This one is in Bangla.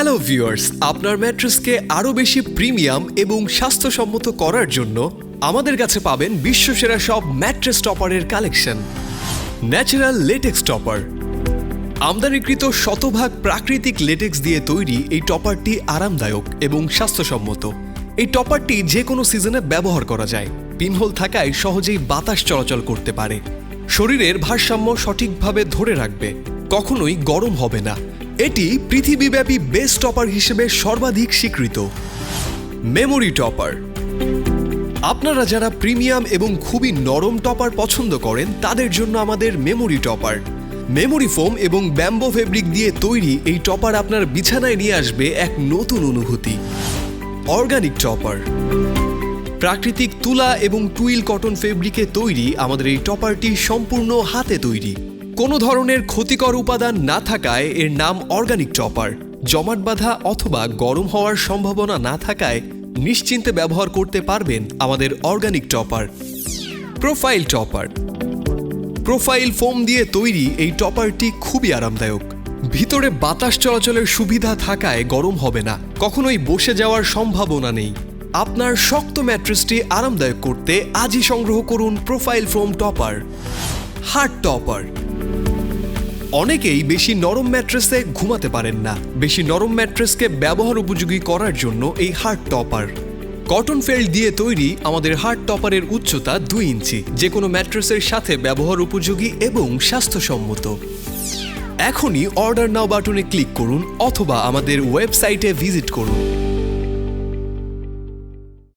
হ্যালো ভিউয়ার্স আপনার ম্যাট্রেসকে আরও বেশি প্রিমিয়াম এবং স্বাস্থ্যসম্মত করার জন্য আমাদের কাছে পাবেন বিশ্বসেরা সব ম্যাট্রেস টপারের কালেকশন ন্যাচারাল লেটেক্স টপার আমদানিকৃত শতভাগ প্রাকৃতিক লেটেক্স দিয়ে তৈরি এই টপারটি আরামদায়ক এবং স্বাস্থ্যসম্মত। এই টপারটি যে কোনো সিজনে ব্যবহার করা যায়। পিনহোল থাকায় সহজেই বাতাস চলাচল করতে পারে। শরীরের ভারসাম্য সঠিকভাবে ধরে রাখবে। কখনোই গরম হবে না। এটি পৃথিবীব্যাপী বেস্ট টপার হিসেবে সর্বাধিক স্বীকৃত। মেমোরি টপার আপনারা যারা প্রিমিয়াম এবং খুবই নরম টপার পছন্দ করেন, তাদের জন্য আমাদের মেমোরি টপার মেমোরি ফোম এবং ব্যাম্বো ফেব্রিক দিয়ে তৈরি এই টপার আপনার বিছানায় নিয়ে আসবে এক নতুন অনুভূতি। অর্গানিক টপার প্রাকৃতিক তুলা এবং টুইল কটন ফেব্রিকে তৈরি আমাদের এই টপারটি সম্পূর্ণ হাতে তৈরি। কোনো ধরনের ক্ষতিকর উপাদান না থাকায় এর নাম অর্গানিক টপার জমাট বাঁধা অথবা গরম হওয়ার সম্ভাবনা না থাকায় নিশ্চিন্তে ব্যবহার করতে পারবেন আমাদের organic topper profile topper profile foam দিয়ে তৈরি এই টপারটি খুবই আরামদায়ক। ভিতরে বাতাস চলাচলের সুবিধা থাকায় গরম হবে না। কখনোই বসে যাওয়ার সম্ভাবনা নেই। আপনার শক্ত ম্যাট্রেসটি আরামদায়ক করতে আজই সংগ্রহ করুন profile foam topper hard topper অনেকেই বেশি নরম ম্যাট্রেসে ঘুমাতে পারেন না। বেশি নরম ম্যাট্রেসকে ব্যবহার উপযোগী করার জন্য এই হার্ড টপার। কটন ফেল্ড দিয়ে তৈরি আমাদের হার্ড টপারের উচ্চতা দুই ইঞ্চি যে কোনো ম্যাট্রেসের সাথে ব্যবহার উপযোগী এবং স্বাস্থ্যসম্মত। এখনই অর্ডার নাও বাটনে ক্লিক করুন অথবা আমাদের ওয়েবসাইটে ভিজিট করুন।